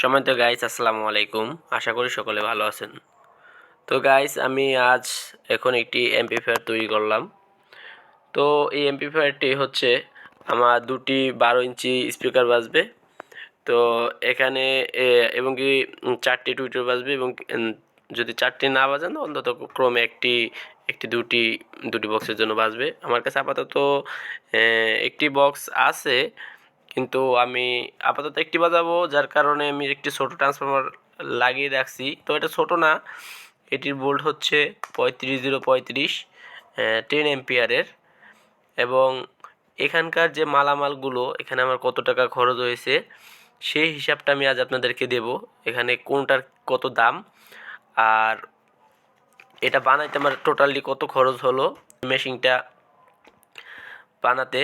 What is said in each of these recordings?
সময়ত গাইস আসসালামু আলাইকুম। আশা করি সকলে ভালো আছেন। তো গাইস আমি আজ এখন একটি এমপিফায়ার তৈরি করলাম। তো এই এমপিফায়ারটি হচ্ছে আমার দুটি বারো ইঞ্চি স্পিকার বাজবে। তো এখানে এবং কি চারটি টুইটার বাজবে এবং যদি চারটি না বাজান, অন্তত ক্রমে একটি একটি দুটি দুটি বক্সের জন্য বাজবে। আমার কাছে আপাতত একটি বক্স আছে। কিন্তু আমি আপাতত একটি বাজাবো, যার কারণে আমি একটি ছোটো ট্রান্সফরমার লাগিয়ে রাখছি। তো এটা ছোটো না, এটির বোল্ট হচ্ছে পঁয়ত্রিশ জিরো পঁয়ত্রিশ টেন এম্পিয়ারের এবং এখানকার যে মালামালগুলো, এখানে আমার কত টাকা খরচ হয়েছে, সেই হিসাবটা আমি আজ আপনাদেরকে দেব। এখানে কোনটার কত দাম, আর এটা বানাইতে আমার টোটালি কত খরচ হলো মেশিনটা বানাতে।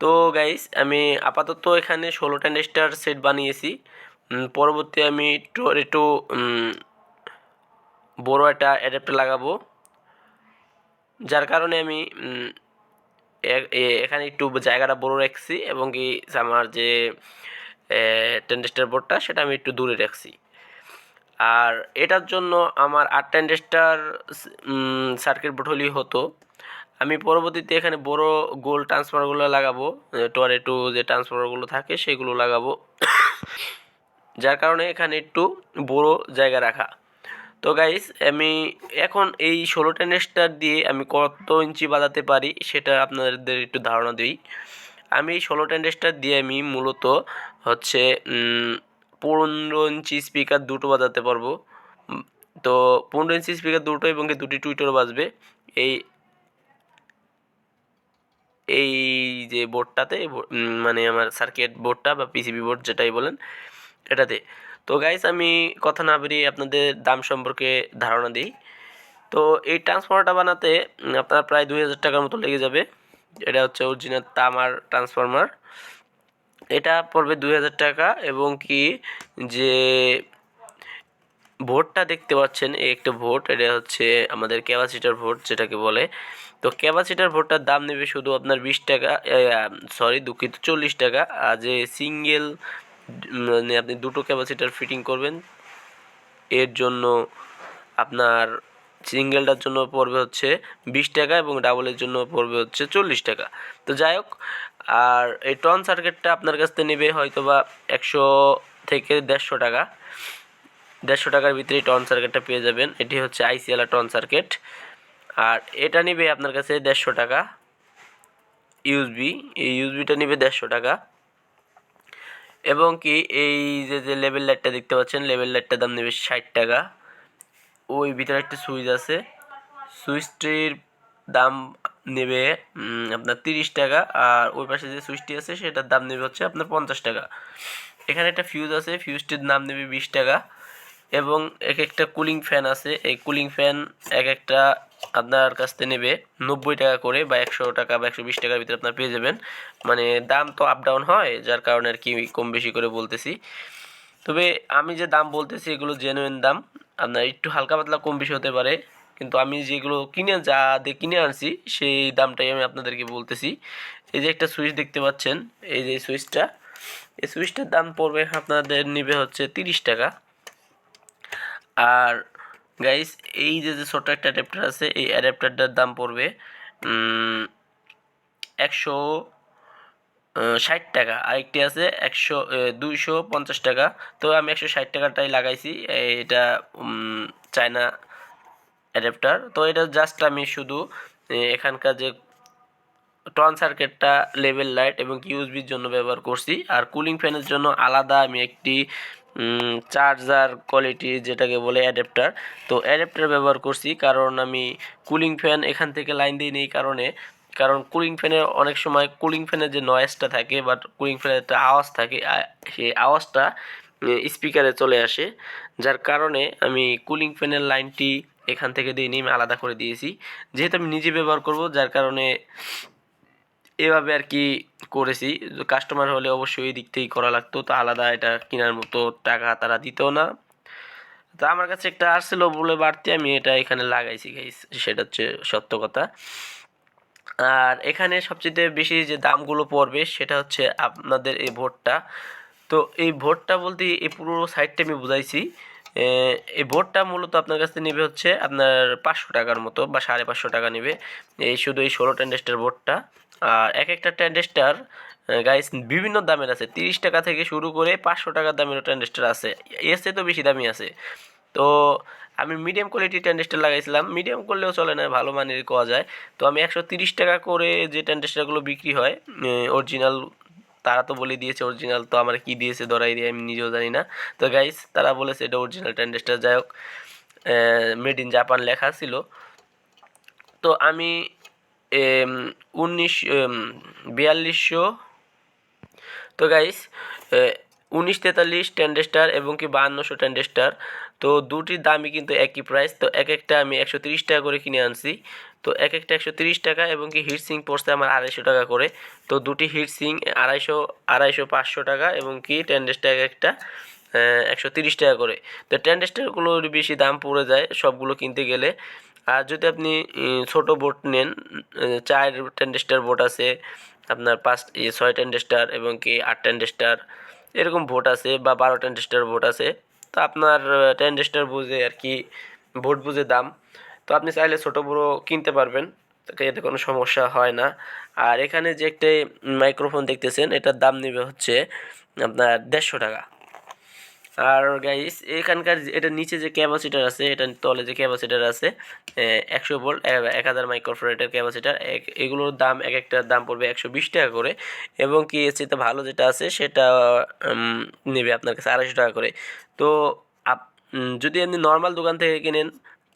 তো গাইস আমি আপাতত এখানে ষোলো টেন্ডেস্টার সেট বানিয়েছি। পরবর্তী আমি একটু একটু বড় একটা অ্যাডাপ্টার লাগাবো। যার কারণে আমি এখানে একটু জায়গাটা বড় রাখছি এবং কি আমার যে টেন্ডেস্টার বোর্ডটা সেটা আমি একটু দূরে রাখছি। আর এটার জন্য আমার আট টেন্ডেস্টার সার্কিট বোর্ড হলেই হতো। আমি পরবর্তীতে এখানে বড় গোল ট্রান্সফারগুলো লাগাবো টু যে ট্রান্সফারগুলো থাকে সেগুলো লাগাবো। যার কারণে এখানে একটু বড় জায়গা রাখা। তো গাইস আমি এখন এই ষোলো টেনেস্টার দিয়ে আমি কত ইঞ্চি বাজাতে পারি সেটা আপনাদের একটু ধারণা দিই। আমি এই ষোলো টেনেস্টার দিয়ে আমি মূলত হচ্ছে পনেরো ইঞ্চি স্পিকার দুটো বাজাতে পারব। তো পনেরো ইঞ্চি স্পিকার দুটো এবং দুটি টুইটার বাজবে। এই এই যে বোর্ডটাতে মানে আমার সার্কিট বোর্ডটা বা পিসিবি বোর্ড যেটাই বলেন, এটাতে। তো গাইস আমি কথা না বেরিয়ে আপনাদের দাম সম্পর্কে ধারণা দিই। তো এই ট্রান্সফর্মারটা বানাতে আপনার প্রায় দুই হাজার টাকার মতো লেগে যাবে। এটা হচ্ছে অরিজিনাল তামার ট্রান্সফর্মার এটা পড়বে দুই হাজার টাকা এবং কি যে ভোটটা দেখতে পাচ্ছেন, এই একটা ভোট, এটা হচ্ছে আমাদের ক্যাপাসিটার ভোট যেটাকে বলে। তো ক্যাপাসিটার ভোটটার দাম নেবে শুধু আপনার বিশ টাকা সরি দুঃখিত, চল্লিশ টাকা। আর যে সিঙ্গেল মানে আপনি দুটো ক্যাপাসিটার ফিটিং করবেন, এর জন্য আপনার সিঙ্গেলটার জন্য পড়বে হচ্ছে বিশ টাকা এবং ডাবলের জন্য পড়বে হচ্ছে চল্লিশ টাকা। তো যাই হোক, আর এই টন সার্কিটটা আপনার কাছ থেকে নেবে হয়তো বা একশো থেকে দেড়শো টাকা। দেড়শো টাকার ভিতরেই টন সার্কিটটা পেয়ে যাবেন। এটি হচ্ছে আইসিএলা টন সার্কিট আর এটা নেবে আপনার কাছে দেড়শো টাকা ইউএসবি এই ইউএসবিটা নেবে দেড়শো টাকা। এবং কি এই যে যে লেভেল লাইটটা দেখতে পাচ্ছেন লেভেল লাইটটার দাম নেবে ষাট টাকা। ওই ভিতরে একটা সুইচ আছে। সুইচটির দাম নেবে আপনার তিরিশ টাকা। আর ওই পাশে যে সুইচটি আছে, সেটার দাম নেবে হচ্ছে আপনার পঞ্চাশ টাকা। এখানে একটা ফিউজ আছে ফিউজটির দাম নেবে বিশ টাকা। এবং এক একটা কুলিং ফ্যান আছে। এই কুলিং ফ্যান এক একটা আপনার কাছ থেকে নেবে নব্বই টাকা করে বা একশো টাকা বা একশো বিশ টাকার ভিতরে আপনার পেয়ে যাবেন। মানে দাম তো আপ ডাউন হয়, যার কারণে আর কি কম বেশি করে বলতেছি। তবে আমি যে দাম বলতেছি, এগুলো জেনুইন দাম। আপনার একটু হালকা পাতলা কম বেশি হতে পারে, কিন্তু আমি যেগুলো কিনে, যা দিয়ে কিনে আনছি, সেই দামটাই আমি আপনাদেরকে বলতেছি। এই যে একটা সুইচ দেখতে পাচ্ছেন, এই যে সুইচটা এই সুইচটার দাম পড়বে আপনাদের নেবে হচ্ছে তিরিশ টাকা। আর গাইস এই যে যে ছোট একটা অ্যাডাপ্টার আছে, এই অ্যাডাপ্টারটার দাম পড়বে একশো ষাট টাকা। আরেকটি আছে, একশো দুইশো পঞ্চাশ টাকা। তো আমি একশো ষাট টাকাটাই লাগাইছি এটা চায়না অ্যাডাপ্টার তো এটা জাস্ট আমি শুধু এখানকার যে টন সার্কিটটা লেভেল লাইট এবং ইউএসবির জন্য ব্যবহার করছি। আর কুলিং ফ্যানের জন্য আলাদা আমি একটি চার্জার কোয়ালিটি যেটাকে বলে অ্যাডাপ্টার তো অ্যাডাপ্টার ব্যবহার করছি কারণ আমি কুলিং ফ্যান এখান থেকে লাইন দিই নেই কারণে। কারণ কুলিং ফ্যানের অনেক সময় কুলিং ফ্যানের যে নয়েজটা থাকে বাট কুলিং ফ্যানের একটা আওয়াজ থাকে সেই আওয়াজটা স্পিকারে চলে আসে। যার কারণে আমি কুলিং ফ্যানের লাইনটি এখান থেকে দিইনি আমি আলাদা করে দিয়েছি। যেহেতু আমি নিজে ব্যবহার করব, যার কারণে এভাবে আর কি করেছি। কাস্টমার হলে অবশ্যই ওই দিক থেকেই করা লাগতো। তো আলাদা এটা কেনার মতো টাকা তারা দিত না। তো আমার কাছে একটা আসছিল বলে বাড়তি, আমি এটা এখানে লাগাইছি গাইস সেটা হচ্ছে সত্য কথা। আর এখানে সবচেয়ে বেশি যে দামগুলো পড়বে, সেটা হচ্ছে আপনাদের এই ভোটটা। তো এই ভোটটা বলতে এই পুরো সাইডটা আমি বুঝাইছি। এই ভোটটা মূলত আপনার কাছে নেবে হচ্ছে আপনার পাঁচশো টাকার মতো বা সাড়ে পাঁচশো টাকা নেবে। এই শুধু এই ষোলো টেন্ডেস্টার ভোটটা। আর এক একটা ট্যান্ডেস্টার গাইস বিভিন্ন দামের আছে। তিরিশ টাকা থেকে শুরু করে পাঁচশো টাকার দামেরও ট্যান্ডেস্টার আছে। এর চেয়ে তো বেশি দামি আছে। তো আমি মিডিয়াম কোয়ালিটি ট্যান্ডেস্টার লাগাইছিলাম। মিডিয়াম করলেও চলে না, ভালো মানের কোয়া যায়। তো আমি একশো তিরিশ টাকা করে যে ট্যান্ডেস্টারগুলো বিক্রি হয় অরিজিনাল তারা তো বলে দিয়েছে অরিজিনাল তো আমার কি দিয়েছে ধরাই দিয়ে আমি নিজেও জানি না। তো গাইস তারা বলেছে এটা অরিজিনাল ট্যান্ডেস্টার যাই হোক মেড ইন জাপান লেখা ছিল। তো আমি উনিশ বিয়াল্লিশশো। তো গাইস উনিশ তেতাল্লিশ টেন্ডেস্টার এবং কি বাহান্নশো টেন্ডেস্টার তো দুটির দামই কিন্তু একই প্রাইস তো এক একটা আমি একশো তিরিশ টাকা করে কিনে আনছি। তো এক একটা একশো তিরিশ টাকা এবং কি হিট সিং পড়ছে আমার আড়াইশো টাকা করে। তো দুটি হিট সিং আড়াইশো আড়াইশো পাঁচশো টাকা এবং কি টেন্ডেস্টার এক একটা একশো তিরিশ টাকা করে। তো টেন্ডেস্টারগুলোর বেশি দাম পড়ে যায় সবগুলো কিনতে গেলে। আর যদি আপনি ছোট বোট নেন চার টেন্ডেস্টার বোট আছে, আপনার পাঁচ ছয় টেন্ডেস্টার এবং কি আট টেন্ডেস্টার এরকম ভোট আছে বা বারো টেন্ডেস্টার ভোট আছে, তো আপনার টেন্ডেস্টার বুঝে আর কি ভোট বুঝে দাম। তো আপনি চাইলে ছোটো বড়ো কিনতে পারবেন এতে কোনো সমস্যা হয় না। আর এখানে যে একটা মাইক্রোফোন দেখতেছেন, এটার দাম নেবে হচ্ছে আপনার দেড়শো টাকা। আর গাইস এখানকার এটার নিচে যে ক্যাপাসিটার আছে এটার তলে যে ক্যাপাসিটার আছে একশো ভোল্ট এক হাজার মাইক্রোফোরেটের ক্যাপাসিটার এগুলোর দাম, এক একটার দাম পড়বে একশো বিশ টাকা করে। এবং কি এর চেয়ে ভালো যেটা আছে, সেটা নেবে আপনার কাছে আড়াইশো টাকা করে। তো আপ- যদি আপনি নর্মাল দোকান থেকে কিনেন,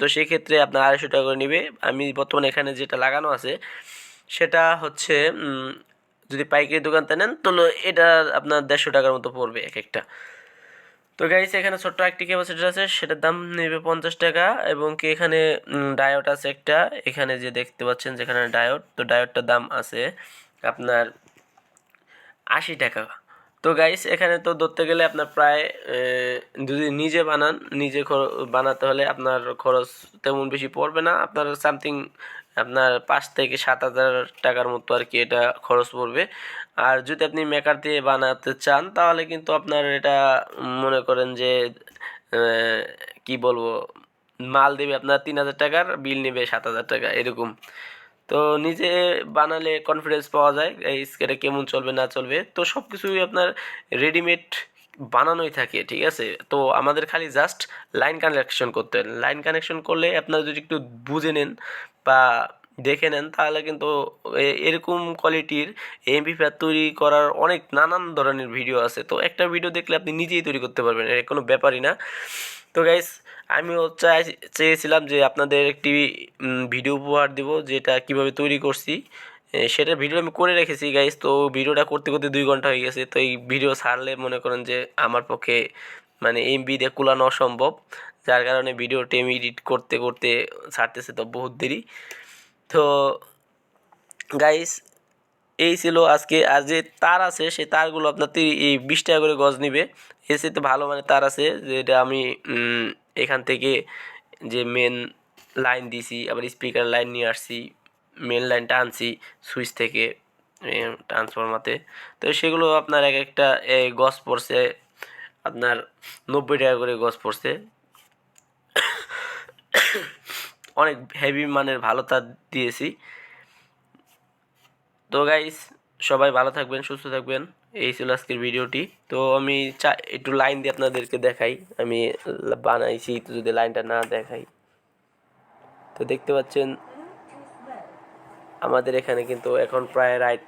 তো সেক্ষেত্রে আপনার আড়াইশো টাকা করে নেবে। আমি বর্তমানে এখানে যেটা লাগানো আছে, সেটা হচ্ছে যদি পাইকারি দোকানতে নেন, তাহলে এটা আপনার দেড়শো টাকার মতো পড়বে এক একটা। তো গাইস এখানে ছোট্ট একটি ক্যাপাসিটার আছে, সেটার দাম নেবে পঞ্চাশ টাকা এবং কি এখানে ডায়োড আছে একটা। এখানে যে দেখতে পাচ্ছেন যেখানে ডায়োড তো ডায়োডটার দাম আছে আপনার আশি টাকা। তো গাইস এখানে তো ধরতে গেলে আপনার প্রায় যদি নিজে বানান, নিজে বানাতে হলে আপনার খরচ তেমন বেশি পড়বে না। আপনার সামথিং আপনার পাঁচ থেকে সাত হাজার টাকার মতো আর কি এটা খরচ পড়বে। আর যদি আপনি মেকার দিয়ে বানাতে চান, তাহলে কিন্তু আপনার এটা মনে করেন যে কি বলব, মাল দেবে আপনার তিন হাজার টাকার, বিল নেবে সাত হাজার টাকা, এরকম। তো নিজে বানালে কনফিডেন্স পাওয়া যায়, এই স্কেটে কেমন চলবে না চলবে। তো সব কিছুই আপনার রেডিমেড বানানোই থাকে, ঠিক আছে? তো আমাদের খালি জাস্ট লাইন কানেকশন করতে হয়। লাইন কানেকশন করলে আপনারা যদি একটু বুঝে নেন বা দেখে নেন, তাহলে কিন্তু এরকম কোয়ালিটির এমপি ফ্যার তৈরি করার অনেক নানান ধরনের ভিডিও আছে। তো একটা ভিডিও দেখলে আপনি নিজেই তৈরি করতে পারবেন, এর কোনো ব্যাপারই না। তো গাইস আমিও চাই, চেয়েছিলাম যে আপনাদের একটি ভিডিও উপহার দিব, যেটা কীভাবে তৈরি করছি। সেটার ভিডিও আমি করে রেখেছি গাইস তো ভিডিওটা করতে করতে দুই ঘণ্টা হয়ে গেছে। তো এই ভিডিও ছাড়লে মনে করেন যে আমার পক্ষে মানে এমবি দিয়ে কুলানো অসম্ভব। যার কারণে ভিডিওটি আমি এডিট করতে করতে ছাড়তেছে তো বহুত দেরি। তো গাইস এই ছিল আজকে। আর যে তার আছে সেই তারগুলো আপনার তি- এই বিশ টাকা করে গজ নিবে। এসে সাথে ভালো মানে তার আছে, যেটা আমি এখান থেকে যে মেন লাইন দিছি, আবার স্পিকার লাইন নিয়ে আসছি। মেন লাইনটা আনছি সুইচ থেকে ট্রান্সফরমাতে তো সেগুলো আপনার এক একটা গজ পড়ছে, আপনার নব্বই টাকা করে গজ পড়ছে। অনেক হেভি মানের ভালো তার দিয়েছি। তো গাইস সবাই ভালো থাকবেন, সুস্থ থাকবেন। এই ছিল আজকের ভিডিওটি। তো আমি চা, একটু লাইন দিয়ে আপনাদেরকে দেখাই। আমি বানাইছি, তো যদি লাইনটা না দেখাই। তো দেখতে পাচ্ছেন আমাদের এখানে কিন্তু এখন প্রায় রাত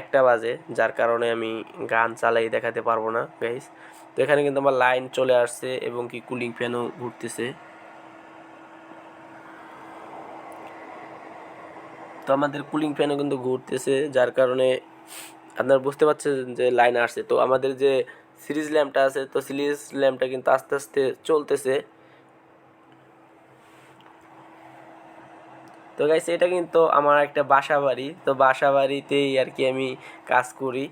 একটা বাজে, যার কারণে আমি গান চালাই দেখাতে পারব না গাইস তো এখানে কিন্তু আমার লাইন চলে আসছে এবং কি কুলিং ফ্যানও ঘুরতেছে। তো আমাদের কুলিং ফ্যানও কিন্তু ঘুরতেছে, যার কারণে আপনারা বুঝতে পারছেন যে লাইন আসছে। তো আমাদের যে সিরিজ ল্যাম্পটা আছে, তো সিরিজ ল্যাম্পটা কিন্তু আস্তে আস্তে চলতেছে। তো গাইস এটা কিন্তু আমার একটা বাসা বাড়ি। তো বাসা বাড়িতেই আর কি আমি কাজ করি।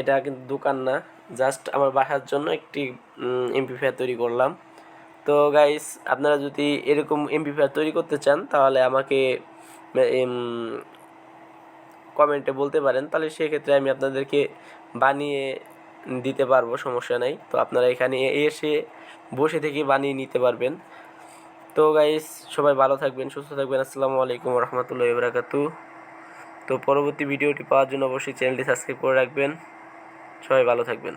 এটা কিন্তু দোকান না জাস্ট আমার বাসার জন্য একটি এমপি এমপিফায়ার তৈরি করলাম। তো গাইস আপনারা যদি এরকম এমপি এমপিফায়ার তৈরি করতে চান, তাহলে আমাকে কমেন্টে বলতে পারেন। তাহলে সেক্ষেত্রে আমি আপনাদেরকে বানিয়ে দিতে পারব, সমস্যা নাই। তো আপনারা এখানে এসে বসে থেকে বানিয়ে নিতে পারবেন। তো গাইস সবাই ভালো থাকবেন, সুস্থ থাকবেন। আসসালামু আলাইকুম রহমতুল্লাহ বরাকাতু তো পরবর্তী ভিডিওটি পাওয়ার জন্য অবশ্যই চ্যানেলটি সাবস্ক্রাইব করে রাখবেন। সবাই ভালো থাকবেন।